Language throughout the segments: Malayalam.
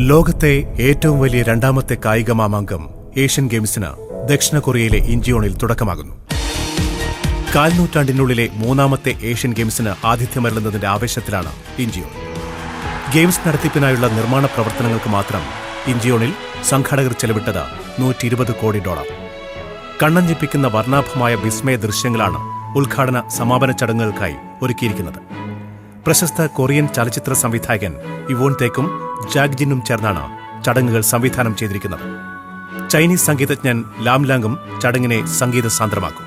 ലോകത്തെ ഏറ്റവും വലിയ രണ്ടാമത്തെ കായിക മാമാങ്കം ഏഷ്യൻ ഗെയിംസിന് ദക്ഷിണ കൊറിയയിലെ ഇഞ്ചിയോണിൽ തുടക്കമാകുന്നു. കാൽനൂറ്റാണ്ടിനുള്ളിലെ മൂന്നാമത്തെ ഏഷ്യൻ ഗെയിംസിന് ആതിഥ്യമരുളുന്നതിന്റെ ആവേശത്തിലാണ് ഇഞ്ചിയോൺ ഗെയിംസ് നടത്തിപ്പിനായുള്ള നിർമ്മാണ പ്രവർത്തനങ്ങൾക്ക് മാത്രം ഇഞ്ചിയോണിൽ സംഘാടകർ ചെലവിട്ടത് നൂറ്റി ഇരുപത് കോടി ഡോളർ. കണ്ണഞ്ചിപ്പിക്കുന്ന വർണാഭമായ വിസ്മയ ദൃശ്യങ്ങളാണ് ഉദ്ഘാടന സമാപന ചടങ്ങുകൾക്കായി ഒരുക്കിയിരിക്കുന്നത്. പ്രശസ്ത കൊറിയൻ ചലച്ചിത്ര സംവിധായകൻ ഇവോൺ തേക്കും ജാഗ് ജിന്നും ചേർന്നാണ് ചടങ്ങുകൾ സംവിധാനം ചെയ്തിരിക്കുന്നത്. ചൈനീസ് സംഗീതജ്ഞൻ ലാംലാങ്ങും ചടങ്ങിനെ സംഗീത സാന്ദ്രമാക്കും.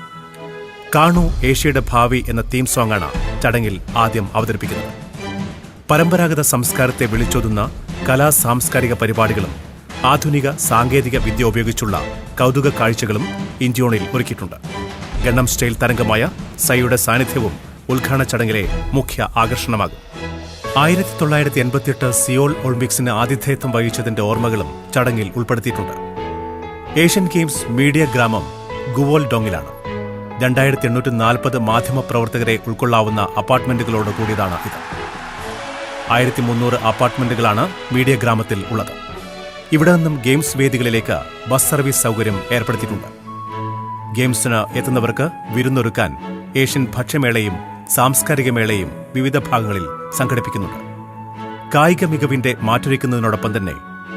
കാണൂ ഏഷ്യയുടെ ഭാവി എന്ന തീം സോങ്ങാണ് ചടങ്ങിൽ ആദ്യം അവതരിപ്പിക്കുന്നത്. പരമ്പരാഗത സംസ്കാരത്തെ വിളിച്ചോതുന്ന കലാ സാംസ്കാരിക പരിപാടികളും ആധുനിക സാങ്കേതിക വിദ്യ ഉപയോഗിച്ചുള്ള കൗതുക കാഴ്ചകളും ഇന്ത്യോണിൽ ഒരുക്കിയിട്ടുണ്ട്. ഗണ്ണം സ്റ്റൈൽ തരംഗമായ സൈയുടെ സാന്നിധ്യവും ഉദ്ഘാടന ചടങ്ങിലെ മുഖ്യ ആകർഷണമാകും. ആയിരത്തി തൊള്ളായിരത്തി എൺപത്തിയെട്ട് സിയോൾ ഒളിമ്പിക്സിന് ആതിഥേയത്വം വഹിച്ചതിന്റെ ഓർമ്മകളും ചടങ്ങിൽ ഉൾപ്പെടുത്തിയിട്ടുണ്ട്. ഏഷ്യൻ ഗെയിംസ് മീഡിയ ഗ്രാമം ഗുവോൽ ഡോങ്ങിലാണ് രണ്ടായിരത്തി എണ്ണൂറ്റി നാൽപ്പത് മാധ്യമപ്രവർത്തകരെ ഉൾക്കൊള്ളാവുന്ന അപ്പാർട്ട്മെന്റുകളോട് കൂടിയതാണ് ഇത്. ആയിരത്തി മുന്നൂറ് അപ്പാർട്ട്മെന്റുകളാണ് മീഡിയ ഗ്രാമത്തിൽ ഉള്ളത്. ഇവിടെ നിന്നും ഗെയിംസ് വേദികളിലേക്ക് ബസ് സർവീസ് സൗകര്യം ഏർപ്പെടുത്തിയിട്ടുണ്ട്. ഗെയിംസിന് എത്തുന്നവർക്ക് വിരുന്നൊരുക്കാൻ ഏഷ്യൻ ഭക്ഷ്യമേളയും സാംസ്കാരിക മേളയും വിവിധ ഭാഗങ്ങളിൽ സംഘടിപ്പിക്കുന്നുണ്ട്. കായിക മികവിന്റെ മാറ്റൊരുക്കുന്നതിനോടൊപ്പം തന്നെ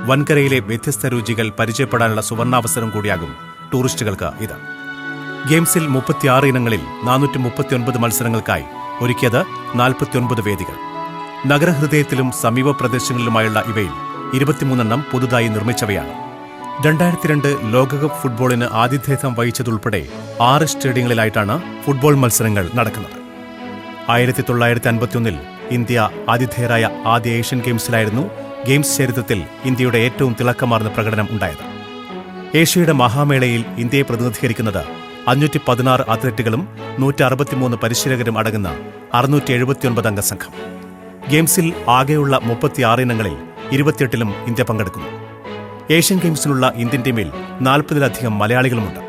വൻകരയിലെ വ്യത്യസ്ത രുചികൾ പരിചയപ്പെടാനുള്ള സുവർണാവസരം കൂടിയാകും ടൂറിസ്റ്റുകൾക്ക് ഇത്. ഗെയിംസിൽ മുപ്പത്തിയാറ് ഇനങ്ങളിൽ നാനൂറ്റി മുപ്പത്തിയൊൻപത് മത്സരങ്ങൾക്കായി ഒരുക്കിയത് നാൽപ്പത്തിയൊൻപത് വേദികൾ. നഗരഹൃദയത്തിലും സമീപ പ്രദേശങ്ങളിലുമായുള്ള ഇവയിൽ ഇരുപത്തിമൂന്നെണ്ണം പുതുതായി നിർമ്മിച്ചവയാണ്. രണ്ടായിരത്തി രണ്ട് ലോകകപ്പ് ഫുട്ബോളിന് ആതിഥേയത്വം വഹിച്ചതുൾപ്പെടെ ആറ് സ്റ്റേഡിയങ്ങളിലായിട്ടാണ് ഫുട്ബോൾ മത്സരങ്ങൾ നടക്കുന്നത്. ആയിരത്തി തൊള്ളായിരത്തി അൻപത്തിയൊന്നിൽ ഇന്ത്യ ആതിഥേയരായ ആദ്യ ഏഷ്യൻ ഗെയിംസിലായിരുന്നു ഗെയിംസ് ചരിത്രത്തിൽ ഇന്ത്യയുടെ ഏറ്റവും തിളക്കമാർന്ന പ്രകടനം ഉണ്ടായത്. ഏഷ്യയുടെ മഹാമേളയിൽ ഇന്ത്യയെ പ്രതിനിധീകരിക്കുന്നത് അഞ്ഞൂറ്റി പതിനാറ് അത്ലറ്റുകളും നൂറ്റി അറുപത്തിമൂന്ന് പരിശീലകരും അടങ്ങുന്ന അറുന്നൂറ്റി എഴുപത്തിയൊൻപത് അംഗ സംഘം. ഗെയിംസിൽ ആകെയുള്ള മുപ്പത്തിയാറ് ഇനങ്ങളിൽ ഇരുപത്തിയെട്ടിലും ഇന്ത്യ പങ്കെടുക്കുന്നു. ഏഷ്യൻ ഗെയിംസിനുള്ള ഇന്ത്യൻ ടീമിൽ നാൽപ്പതിലധികം മലയാളികളുമുണ്ട്.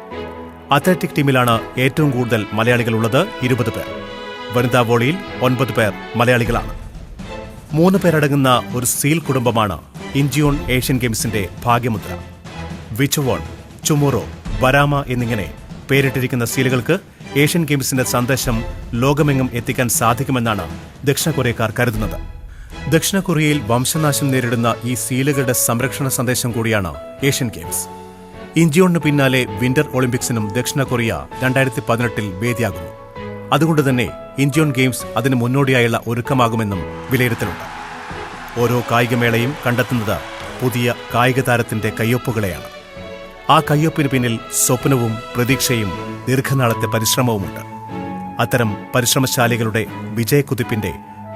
അത്ലറ്റിക് ടീമിലാണ് ഏറ്റവും കൂടുതൽ മലയാളികളുള്ളത് ഇരുപത് പേർ. വനിതാ വോളിയിൽ ഒൻപത് പേർ മലയാളികളാണ്. മൂന്ന് പേരടങ്ങുന്ന ഒരു സീൽ കുടുംബമാണ് ഇഞ്ചിയോൺ ഏഷ്യൻ ഗെയിംസിന്റെ ഭാഗ്യമുദ്ര. വിച്ചുവോൺ ചുമോറോ വരാമ എന്നിങ്ങനെ പേരിട്ടിരിക്കുന്ന സീലുകൾക്ക് ഏഷ്യൻ ഗെയിംസിന്റെ സന്ദേശം ലോകമെങ്ങും എത്തിക്കാൻ സാധിക്കുമെന്നാണ് ദക്ഷിണ കൊറിയക്കാർ കരുതുന്നത്. ദക്ഷിണ കൊറിയയിൽ വംശനാശം നേരിടുന്ന ഈ സീലുകളുടെ സംരക്ഷണ സന്ദേശം കൂടിയാണ് ഏഷ്യൻ ഗെയിംസ്. ഇഞ്ചിയോണിന് പിന്നാലെ വിന്റർ ഒളിമ്പിക്സിനും ദക്ഷിണ കൊറിയ രണ്ടായിരത്തി പതിനെട്ടിൽ വേദിയാകുന്നു. അതുകൊണ്ട് തന്നെ ഇഞ്ചിയോൺ ഗെയിംസ് അതിന് മുന്നോടിയായുള്ള ഒരുക്കമാകുമെന്നും വിലയിരുത്തലുണ്ട്. ഓരോ കായികമേളയും കണ്ടെത്തുന്നത് പുതിയ കായിക താരത്തിന്റെ കയ്യൊപ്പുകളെയാണ്. ആ കയ്യൊപ്പിന് പിന്നിൽ സ്വപ്നവും പ്രതീക്ഷയും ദീർഘനാളത്തെ പരിശ്രമവുമുണ്ട്. അത്തരം പരിശ്രമശാലികളുടെ വിജയക്കുതിപ്പിന്റെ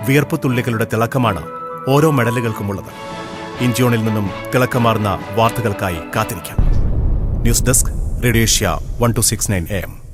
വിയർപ്പുതുള്ളികളുടെ തിളക്കമാണ് ഓരോ മെഡലുകൾക്കുമുള്ളത്. ഇഞ്ചിയോണിൽ നിന്നും തിളക്കമാർന്ന വാർത്തകൾക്കായി കാത്തിരിക്കാം. News desk radio Asia one two six nine M.